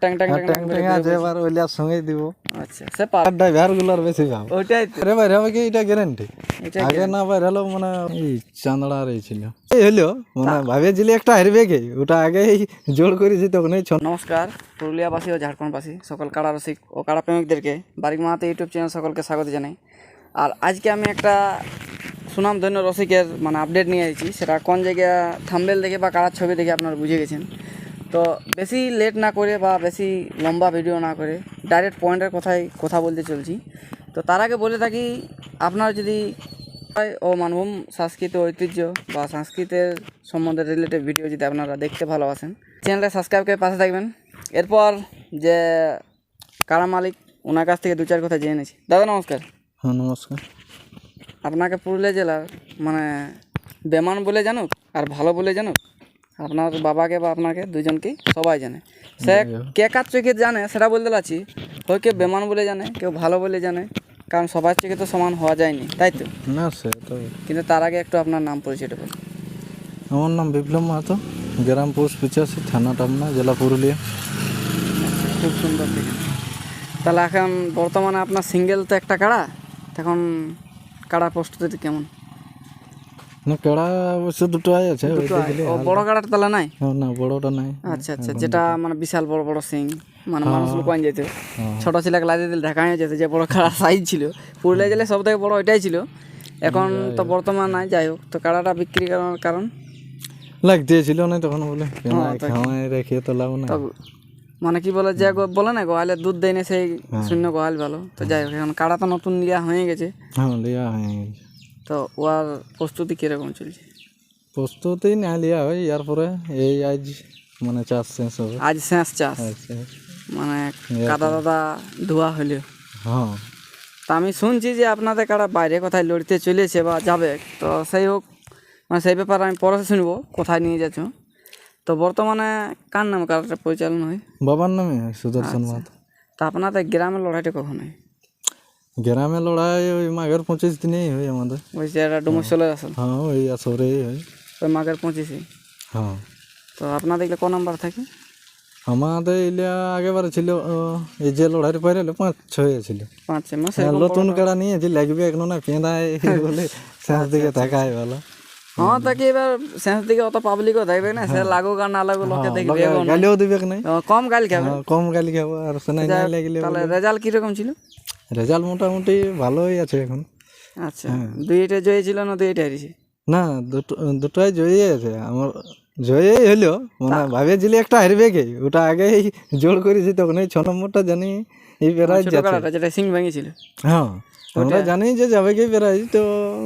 ট্যাং ট্যাং ট্যাং ট্যাং ট্যাং আছে এবার ওইলার সঙ্গেই দিব। আচ্ছা সে পার ড্রাইভারগুলার বেশি ভাব ওইটাই আরে হবে কি এটা গ্যারেন্টি আগে না হলো মানে এই চান্দড়া এই হলো মানে ভাবেছিলি একটা হারবে কে? ওটা আগেই জোর করেছি তখন এই নমস্কার পুরুলিয়াবাসী ও ঝাড়খণ্ডবাসী সকল কাড়া রসিক ও কাড়া প্রেমিকদেরকে বারিক মাহাতে ইউটিউব চ্যানেল সকলকে স্বাগত জানাই। আর আজকে আমি একটা সুনামধন্য রসিকের মানে আপডেট নিয়ে এসেছি সেটা কোন জায়গা থাম্বেল দেখে বা কাড়ার ছবি দেখে আপনারা বুঝে গেছেন। তো বেশি লেট না করে বা বেশি লম্বা ভিডিও না করে ডাইরেক্ট পয়েন্টের কথাই কথা বলতে চলছি। তো তার আগে বলে থাকি আপনারা যদি ও মানভূম সংস্কৃত ঐতিহ্য বা সংস্কৃতের সম্বন্ধে রিলেটেড ভিডিও যদি আপনারা দেখতে ভালোবাসেন চ্যানেলটা সাবস্ক্রাইব করে পাশে থাকবেন। এরপর যে কারা মালিক ওনার কাছ থেকে দু চার কথা জেনে নিয়েছি দাদা নমস্কার। হ্যাঁ নমস্কার। আপনাকে পুরুলিয়া জেলার মানে বেমান বলে জানুক আর ভালো বলে জানুক? আপনার বাবাকে বা আপনাকে দুজনকেই সবাই জানে। সে কে কার চোখে জানে সেটা বলতে পারছি। হয় কেউ বেমান বলে জানে কেউ ভালো বলে জানে কারণ সবার চোখে তো সমান হওয়া যায়নি তাই তো? না সে তো কিন্তু তার আগে একটু আপনার নাম পরিচয়টা বলুন। আমার নাম বিপ্লব মাহাতো গ্রাম পোস্ট পিচাশি থানা টামনা জেলা পুরুলিয়া। খুব সুন্দর তাহলে এখন বর্তমানে আপনার সিঙ্গেল তো একটা কাড়া এখন কাড়া প্রস্তুতি কেমন? না কেড়া অবশ্য দুটো আছে। ও বড় তাহলে নাই? হ্যাঁ, না বড়টা নাই। আচ্ছা আচ্ছা যেটা মানে বিশাল বড় বড় সিং মানে মানুষ লুকান যেত। হ্যাঁ। ছোট ছেলেকে লাগিয়ে দিলে দেখা যেত যে বড় কাড়া সাইজ ছিল। পুরুলিয়া জেলায় সব থেকে বড় ওইটাই ছিল। এখন তো বর্তমান নাই যাই হোক। তো কাড়াটা বিক্রি করার কারণ? লাগ দিয়েছিল না তখন বলে কেন রেখে তো লাভ না মানে কি বলে যে বলে না গোয়ালে দুধ দেয় না সেই শূন্য গোয়াল ভালো। তো যাই হোক এখন কাড়া তো নতুন লিয়া হয়ে গেছে। হ্যাঁ লিয়া হয়ে গেছে। তো ওর প্রস্তুতি কীরকম চলছে? প্রস্তুতি না লিয়া হয় ইয়ার পরে এই আজ মানে চাষ শেষ হবে। আজ শেষ চাষ? আচ্ছা। মানে কাদা দাদা ধোয়া হলেও হ্যাঁ। তা আমি শুনছি যে আপনাদের কারা বাইরে কোথায় লড়তে চলেছে বা যাবে তো সেই হোক মানে সেই ব্যাপারে আমি পরে শুনব কোথায় নিয়ে যাচ্ছ। তো বর্তমানে কার নামে কারটা পরিচালনা হয়? বাবার নামে সুদর্শন মাহাতো। তা আপনাদের গ্রামের লড়াইটা কখন হয়? গ্রামে লড়াই ওই মাঘের পঁচিশ দিনেই হয় আমাদের। ওই যে একটা ডুমুর চলে আসল হ্যাঁ ওই আসরেই হয়। ওই মাঘের পঁচিশে। হ্যাঁ। তো আপনাদের এগুলো ক নাম্বার থাকে? আমাদের ইলিয়া আগেবারে ছিল এই যে লড়াইয়ের পরে হলো পাঁচ ছয় ছিল। পাঁচ মাস হ্যাঁ, নতুন কাড়া নিয়েছি লাগবে এখনও না পেঁদায় বলে শেষ দিকে তাকায় ভালো। হ্যাঁ তাকে এবার শেষ দিকে অত পাবলিকও দেখবে না? সে লাগুক আর না লাগুক লোকে দেখবে গালিও দিবে ও, কম গাল খাবে। হ্যাঁ, কম গালি খাব আর নাই লাগলে তাহলে রেজাল্ট কীরকম ছিল? রেজাল্ট মোটামুটি ভালোই আছে এখন। আচ্ছা দুইটা জয় ছিল না দুইটা হারিয়েছে? না দুটো দুটোই জয়ই আছে। আমার জয়ই হলো মানে ভাবেছিলি একটা হারবে কে? ওটা আগেই জোর করেছি তখন এই ছ নম্বরটা জানি এই কাড়াটা যেটা সিং ভেঙেছিল হ্যাঁ। আমরা জানি যে যাবে কি প্রাইজ তো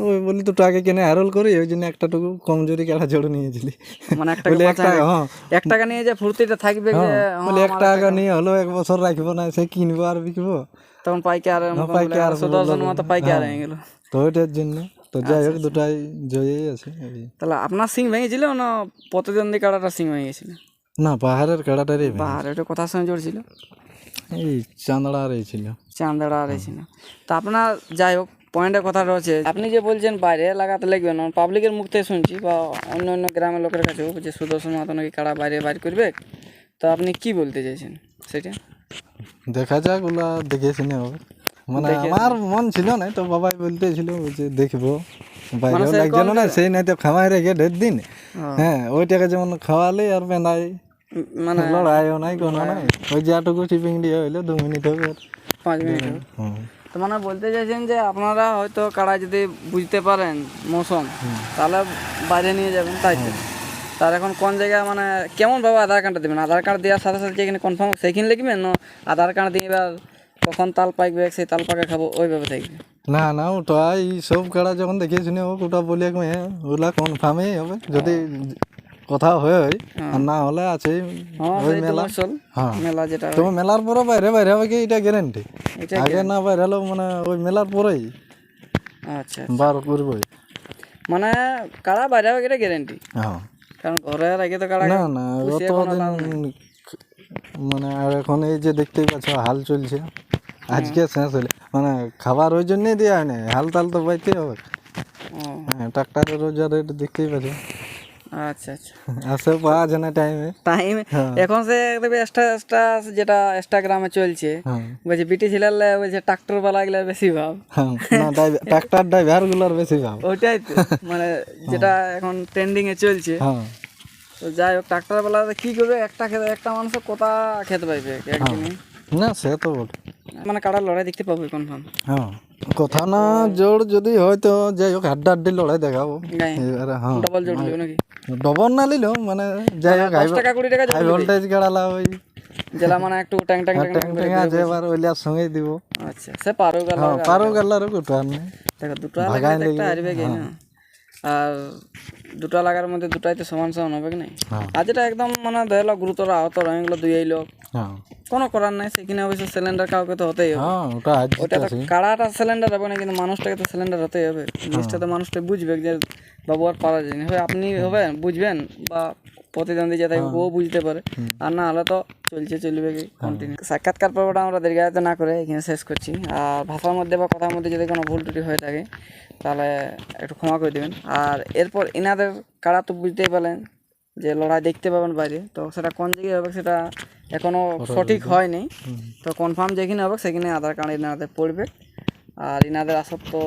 ওই বলি দুটো আগে কেনে আরোল করি ওই জন্য একটা টুকু কমজোরি খেলা জোর নিয়েছিলি। মানে একটা বলে একটা হ্যাঁ। এক টাকা নিয়ে যে ফুর্তিটা থাকবে যে বলে একটা আগে নিয়ে হলো এক বছর রাখব না সে কিনবো আর বিকবো। তখন পাইকার পাইকার সুদর্শন মতো পাইকার হয়ে। গেল। তো ওইটার জন্য তো যাই হোক দুটাই জয়ই আছে তাহলে আপনার সিং ভেঙেছিল না প্রতিদ্বন্দ্বী কাড়াটা সিং ভেঙে গেছিল না পাহাড়ের কাড়াটারই আর এটা কথার সঙ্গে জড়ছিল এই চান্দড়া রয়েছিল চান্দাড়া আর ছিল। তা আপনার যাই হোক পয়েন্টের কথা রয়েছে। আপনি যে বলছেন বাইরে লাগাতে লাগবে না পাবলিকের মুখ থেকে শুনছি বা অন্য অন্য গ্রামের লোকের কাছেও যে সুদর্শন মতো নাকি কাড়া বাইরে বাইর করবে। তো আপনি কি বলতে চাইছেন সেটা? দেখা যাক ওগুলা দেখে শুনে হবে। মানে আমার মন ছিল না তো বাবাই বলতেছিল যে দেখব। বাইরে লাগছিল না সেই নাই তো খাওয়াই রেখে ঢের দিন। হ্যাঁ ওইটাকে যেমন খাওয়ালে আর বেঁধাই। মানে লড়াইও নাই কোনো নাই। ওই যেটুকু চিপিং দিয়ে হইল দু মিনিট হবে পাঁচ মিনিট। তো মানে বলতে চাইছেন যে আপনারা হয়তো কাড়া যদি বুঝতে পারেন মৌসুম তাহলে বাইরে নিয়ে যাবেন তাই তো? তার এখন কোন জায়গায় মানে কেমন ভাবে আধার কার্ডটা দেবেন? আধার কার্ড দেওয়ার সাথে সাথে যেখানে কনফার্ম সেইখানে লিখবেন না আধার কার্ড দিয়ে এবার কখন তাল পাইবে সেই তাল পাকে খাব ওইভাবে থাকবে? না না ওটা এই সব কাড়া যখন দেখে শুনে হোক ওটা বলে ওগুলা কনফার্মই হবে। যদি কথা হয় আর না হলে আছে হ্যাঁ ওই মেলা। হ্যাঁ। মেলা যেটা তো মেলার পরে বাইরে বাইরে হবে কি? এটা গ্যারেন্টি আগে না বাইরে হলেও মানে ওই মেলার পরেই আচ্ছা বার করবই। মানে কাড়া বাইরে হবে এটা গ্যারেন্টি হ্যাঁ। কারণ ঘরে আগে তো কাড়া না না অতদিন মানে আর এখন এই যে দেখতেই পাচ্ছ হাল চলছে। আজকে শেষ হলে। মানে খাবার ওই জন্যই দেওয়া হয় না হাল তাল তো পাইতেই হবে। হ্যাঁ ট্রাক্টারের রোজা রেট দেখতেই পাচ্ছ। আচ্ছা আচ্ছা। আসে পাওয়া যায় না টাইমে টাইম এখন সে দেখবে এক্সট্রা এক্সট্রা যেটা ইনস্টাগ্রামে চলছে হ্যাঁ। বলছে বিটি ছেলেলে বলছে ট্রাক্টর বালা গুলা বেশি ভাব। হ্যাঁ না ট্রাক্টর ড্রাইভারগুলোর বেশি ভাব। ওইটাই তো মানে যেটা এখন ট্রেন্ডিং এ চলছে। হ্যাঁ। তো যাই হোক ট্রাক্টর বেলা কি করবে? একটা খেতে একটা মানুষ কটা খেতে পাইবে? একদিনে না সে তো বটে। মানে কাড়ার লড়াই দেখতে পাবো কনফার্ম হ্যাঁ। কথা না জোর যদি হয়তো যাই হোক হাড্ডা হাড্ডি লড়াই দেখাবো। এবারে হ্যাঁ। ডবল জোর নাকি? ডবল না নিলেও মানে যাই হোক হাই দশ টাকা কুড়ি টাকা হাই ভোল্টেজ গাড়ালা ওই জেলা মানে একটু ট্যাং ট্যাং ট্যাং ট্যাং ট্যাং আছে এবার সঙ্গে দিব। আচ্ছা সে পারো গেল হ্যাঁ পারো কোটা নেই দেখো দুটো একটা হারবে আর দুটা লাগার মধ্যে দুটাই তো সমান সমান হবে কি নাই? হ্যাঁ। আর যেটা একদম মানে ধরে লোক গুরুতর আহত রঙগুলো দুই এই লোক। কোনো করার নাই সেখানে অবশ্য সিলিন্ডার কাউকে তো হতেই হবে। হ্যাঁ ওটা তো কাড়াটা সিলিন্ডার হবে না কিন্তু মানুষটাকে তো সিলিন্ডার হতেই হবে। জিনিসটা তো মানুষটা বুঝবে যে বাবু আর পারা যায় না। হয় আপনি হবেন বুঝবেন বা প্রতিদ্বন্দ্বী যেটা ও বুঝতে পারে। আর না হলে তো চলছে চলবে কি? কন্টিনিউ সাক্ষাৎকার পর্বটা আমরা দীর্ঘায়িত না করে এখানে শেষ করছি। আর ভাষার মধ্যে বা কথার মধ্যে যদি কোনো ভুল ত্রুটি হয়ে থাকে তাহলে একটু ক্ষমা করে দেবেন। আর এরপর এনাদের কারা তো বুঝতেই পারলেন যে লড়াই দেখতে পাবেন বাইরে। তো সেটা কোন জায়গায় হবে সেটা এখনও সঠিক হয়নি। তো কনফার্ম যেখানে হবে সেখানে আধার কার্ড এনাদের পড়বে। আর এনাদের আসর তো